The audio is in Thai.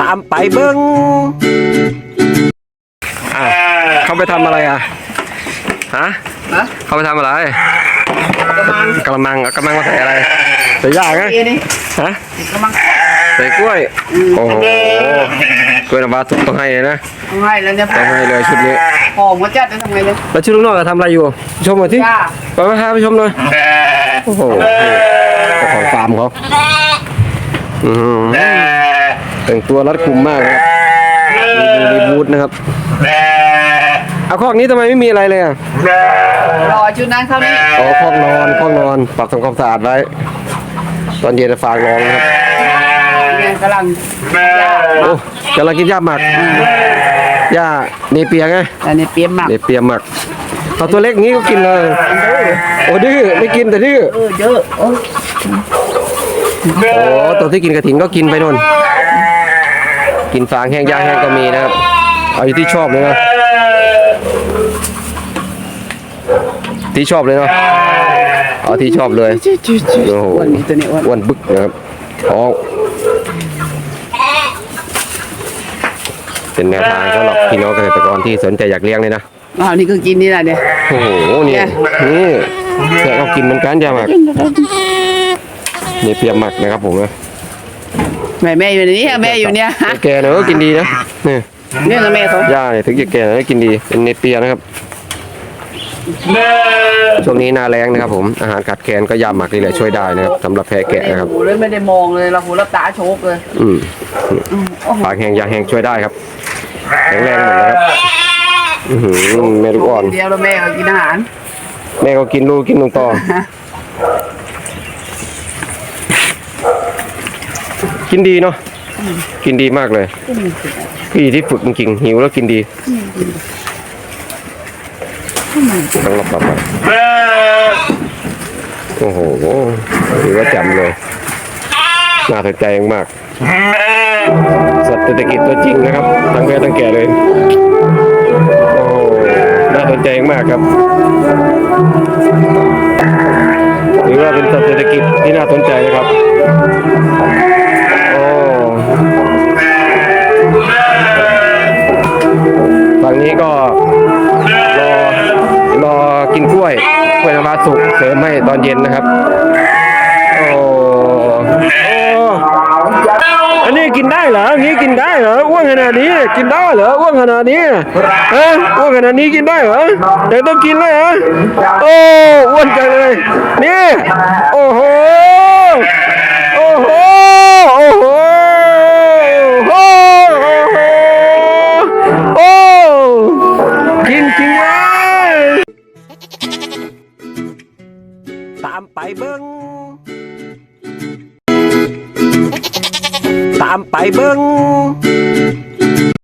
ตามไปเบิ้งอะเขาไปทำอะไรอะฮะฮะเขาไปทำอะไรกำลังกระมังเอากระมังมาใส่อะไรใส่ยากไงเอนี่ฮะกำลังใส่กล้วยโอ้โหกล้วยน้ำว้าต้องให้เลยนะทำให้แล้วเนี่ยต้องให้เลยชุดนี้หอมก็จัดได้ทำไงเลยแล้วชุดลูกน้องจะทำอะไรอยู่ ชมหน่อยที่จ้าไปมาพาไปชมหน่อยโอ้โหนี่เจ้าของฟาร์มเขา อืมแต่งตัวรัดกุมมากนะครับมีบูมีบูธนะครับเอาคอกนี้ทำไมไม่มีอะไรเลยอะรอชุดนั้นเขานี่อ๋อคอกนอนคอกนอน ปรับทำความสะอาดไว้ ตอนเย็นจะฝากรองนะครับเนี่ยกำลังโอ้กำลังกินหญ้าหมักหญ้าเนเปียไงอันนี้เปียมหมักเนเปียหมักเอาตัวเล็กนี้ก็กินเลย โอ้ดื้อไม่กินแต่ดื้อเออเยอะ โอ้โอ้ตัวที่กินกระถินก็กินไปนู่นกินฟางแห้งหญ้าแห้งก็มีนะครับ เอาอยู่ที่ชอบเลยนะที่ชอบเลยเนาะเอาที่ชอบเลยจุ๊จุ๊จุ๊โอ้โหอ้วนนี่ตัวนี้อ้วนอ้วนบึกนะครับท้องเป็นแนวทางสำหรับพี่น้องเกษตรกรที่สนใจอยากเลี้ยงเลยนะอ้าวนี่ก็กินนี่แหละเนี่ยโอ้โหนี่นี่แค่เขากินเหมือนกันจ้าหมัก นี่เปียกหมักนะครับผมนะแม่แม่อยู่ในนี้แม่อยู่เนี่ยฮะแก่ๆหน่อยก็กินดีนะนี่เนี่ยนะแม่เขาย่าเนี่ยถึงจะแก่หน่อยก็กินดีเป็นเนเปียนะครับช่วงนี้หนาแรงนะครับ ผมอาหารขาดแคลนก็ยาหมักนี่แหละช่วยได้นะครับสำหรับแพะแกะนะครับหูเลยไม่ได้มองเลยเราหูรับตาโชกเลย อืมโอ้โหปากแห้งยาแห้งช่วยได้ครับแข็งแรงหมดนะครับอือหือแม่ลูกอ่อนเดียวแล้วแม่ก็กินอาหารแม่ก็กินลูกกินลงต่อ กินดีเนาะกินดีมากเลยพี่ที่ฝึกจริงหิวแล้วกินดีต้องรับปรับโอ้โหถือว่าจำเลยน่าสนใจมากสัตว์เศรษฐกิจตัวจริงนะครับทั้งแก่ทั้งแก่เลยโอ้น่าสนใจมากครับถือว่าเป็นสัตว์เศรษฐกิจที่น่าสนใจนะครับ ฝั่งนี้ก็รอรอกินกล้วยกล้วยน้ำว้าสุกเสริมให้ตอนเย็นนะครับ โอ้อันนี้กินได้เหรออันนี้กินได้เหรออ้วนขนาดนี้ กินได้เหรออ้วนขนาดนี้ฮะอ้วนขนาดนี้กินได้เหรอเดี๋ยวต้องกินเลยเหรอโอ้อ้วนจังเลยนี่โอ้โห เบิ้งตามไปเบิ้ง